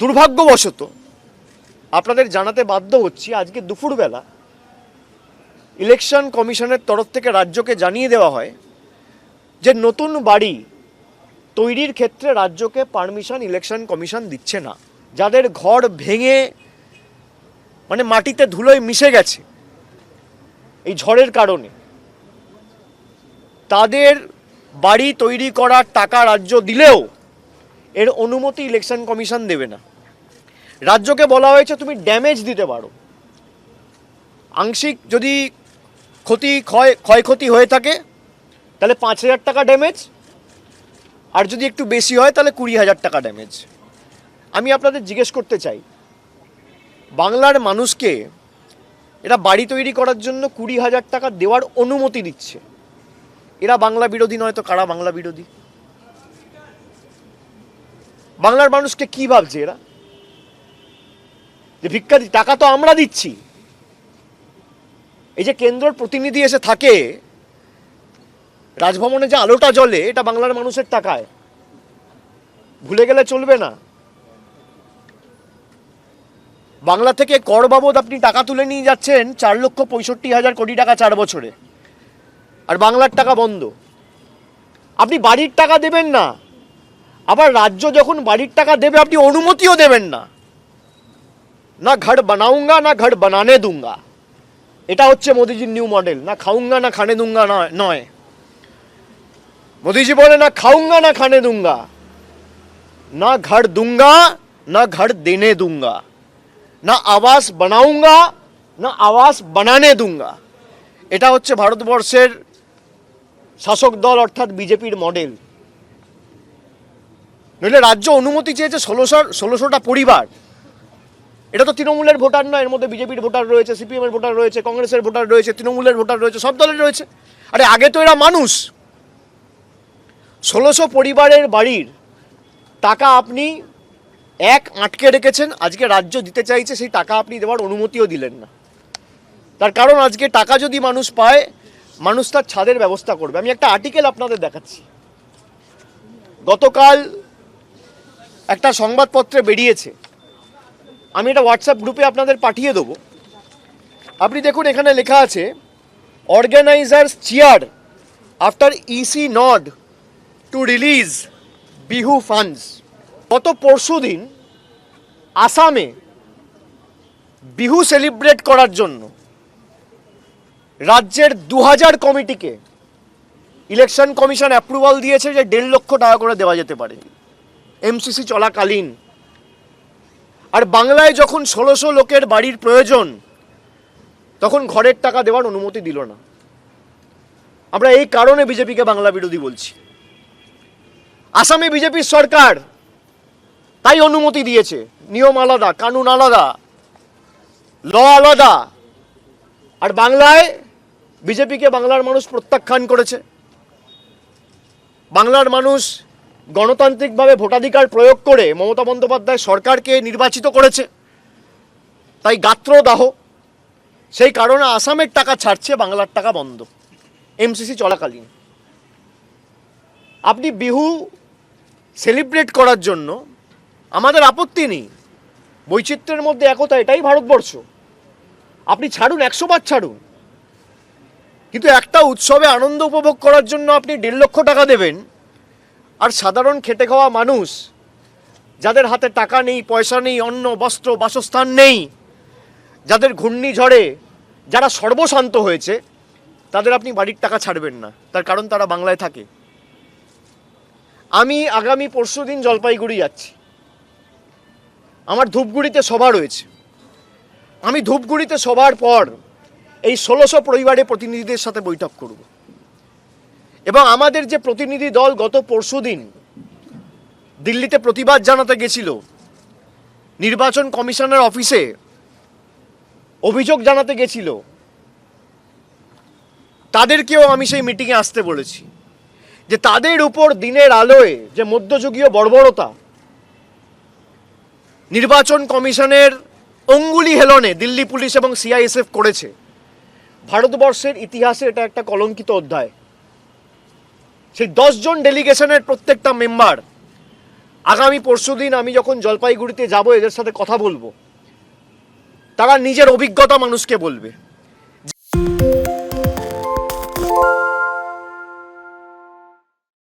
দুর্ভাগ্যবশত আপনাদের জানাতে বাধ্য হচ্ছি, আজকে দুপুরবেলা ইলেকশন কমিশনের তরফ থেকে রাজ্যকে জানিয়ে দেওয়া হয় যে নতুন বাড়ি তৈরির ক্ষেত্রে রাজ্যকে পারমিশন ইলেকশন কমিশন দিচ্ছে না। যাদের ঘর ভেঙে মানে মাটিতে ধুলোয় মিশে গেছে, এই ঝড়ের কারণে, তাদের বাড়ি তৈরি করার টাকা রাজ্য দিলেও এর অনুমতি ইলেকশন কমিশন দেবে না। রাজ্যকে বলা হয়েছে তুমি ড্যামেজ দিতে পারো। আংশিক যদি ক্ষতি ক্ষয়, ক্ষয়ক্ষতি হয়ে থাকে, তাহলে পাঁচ হাজার টাকা ড্যামেজ আর যদি একটু বেশি হয়, তাহলে কুড়ি হাজার টাকা ড্যামেজ আমি আপনাদের জিজ্ঞেস করতে চাই, বাংলার মানুষকে এরা বাড়ি তৈরি করার জন্য কুড়ি হাজার টাকা দেওয়ার অনুমতি দিচ্ছে। এরা বাংলা বিরোধী নয় তো কারা বাংলা বিরোধী? বাংলার মানুষকে কি ভাবছে এরা? যে ভিক্ষা টাকা তো আমরা দিচ্ছি। এই যে কেন্দ্রর প্রতিনিধি এসে থাকে, রাজভবনে যে আলোটা জ্বলে, এটা বাংলার মানুষের টাকায়। ভুলে গেলে চলবে না। বাংলা থেকে কর বাবদ আপনি টাকা তুলে নিয়ে যাচ্ছেন চার লক্ষ পঁয়ষট্টি হাজার কোটি টাকা চার বছরে। আর বাংলার টাকা বন্ধ। আপনি বাড়ির টাকা দেবেন না। আবার রাজ্য যখন বাড়ির টাকা দেবে, আপনি অনুমতিও দেবেন না। না ঘর বানাউঙ্গা, না ঘর বানানে দুঙ্গা। এটা হচ্ছে মোদিজির নিউ মডেল না খাউঙ্গা, না খানে দুঙ্গা নয় নয়। মোদিজি বলে, না খাউঙ্গা, না খানে দুঙ্গা। না ঘর দুঙ্গা, না ঘর দেনে দুঙ্গা। না আবাস বানাউঙ্গা, না আবাস বানানে দুঙ্গা। এটা হচ্ছে ভারতবর্ষের শাসক দল, অর্থাৎ বিজেপির মডেল নইলে রাজ্য অনুমতি চেয়েছে ষোলোশো ষোলোশোটা পরিবার। এটা তো তৃণমূলের ভোটার নয়, এর মধ্যে বিজেপির ভোটার রয়েছে, সিপিএমের ভোটার রয়েছে, কংগ্রেসের ভোটার রয়েছে, তৃণমূলের ভোটার রয়েছে, সব দলের রয়েছে। আরে আগে তো এরা মানুষ। ষোলোশো পরিবারের বাড়ির টাকা আপনি এক আটকে রেখেছেন, আজকে রাজ্য দিতে চাইছে, সেই টাকা আপনি দেওয়ার অনুমতিও দিলেন না। তার কারণ আজকে টাকা যদি মানুষ পায়, মানুষ তার ছাদের ব্যবস্থা করবে। আমি একটা আর্টিকেল আপনাদের দেখাচ্ছি। গতকাল একটা সংবাদপত্রে বেরিয়েছে। আমি এটা হোয়াটসঅ্যাপ গ্রুপে আপনাদের পাঠিয়ে দেবো। আপনি দেখুন, এখানে লেখা আছে organisers cheer after EC nod to release Bihu funds গত পরশু দিন আসামে বিহু সেলিব্রেট করার জন্য রাজ্যের দু হাজার কমিটিকে ইলেকশন কমিশন অ্যাপ্রুভাল দিয়েছে যে দেড় লক্ষ টাকা করে দেওয়া যেতে পারে। এমসিসি চলাকালীন। আর বাংলায় যখন ষোলোশো লোকের বাড়ির প্রয়োজন, তখন ঘরের টাকা দেওয়ার অনুমতি দিল না। আমরা এই কারণে বিজেপিকে বাংলা বিরোধী বলছি। আসামে বিজেপির সরকার তাই অনুমতি দিয়েছে। নিয়ম আলাদা, কানুন আলাদা, ল আলাদা। আর বাংলায় বিজেপিকে বাংলার মানুষ প্রত্যাখ্যান করেছে। বাংলার মানুষ গণতান্ত্রিকভাবে ভোটাধিকার প্রয়োগ করে মমতা বন্দ্যোপাধ্যায় সরকারকে নির্বাচিত করেছে। তাই গাত্রদাহ, সেই কারণে আসামের টাকা ছাড়ছে, বাংলার টাকা বন্ধ। এমসিসি চলাকালীন। আপনি বিহু সেলিব্রেট করার জন্য আমাদের আপত্তি নেই। বৈচিত্র্যের মধ্যে একতা, এটাই ভারতবর্ষ। আপনি ছাড়ুন, একশো বার ছাড়ুন। কিন্তু একটা উৎসবে আনন্দ উপভোগ করার জন্য আপনি দেড় লক্ষ টাকা দেবেন আর সাধারণ খেটে খাওয়া মানুষ, যাদের হাতে টাকা নেই, পয়সা নেই, অন্ন, বস্ত্র, বাসস্থান নেই, যাদের ঘূর্ণিঝড়ে যারা সর্বশান্ত হয়েছে, তাদের আপনি বাড়ির টাকা ছাড়বেন না। তার কারণ তারা বাংলায় থাকে। আমি আগামী পরশু দিন জলপাইগুড়ি যাচ্ছি। আমার ধূপগুড়িতে সভা রয়েছে। আমি ধূপগুড়িতে সভার পর এই ষোলোশো পরিবারের প্রতিনিধিদের সাথে বৈঠক করব। এবং আমাদের যে প্রতিনিধি দল গত পরশু দিন দিল্লিতে প্রতিবাদ জানাতে গেছিল, নির্বাচন কমিশনের অফিসে অভিযোগ জানাতে গেছিল, তাদেরকেও আমি সেই মিটিংয়ে আসতে বলেছি, যে তাদের উপর দিনের আলোয় যে মধ্যযুগীয় বর্বরতা, নির্বাচন কমিশনের অঙ্গুলি হেলনে দিল্লি পুলিশ এবং সিআইএসএফ করেছে, ভারতবর্ষের ইতিহাসে এটা একটা কলঙ্কিত অধ্যায়। সেই দশজন ডেলিগেশনের প্রত্যেকটা মেম্বার, আগামী পরশুদিন আমি যখন জলপাইগুড়িতে যাব, এদের সাথে কথা বলব। তারা নিজের অভিজ্ঞতা মানুষকে বলবে।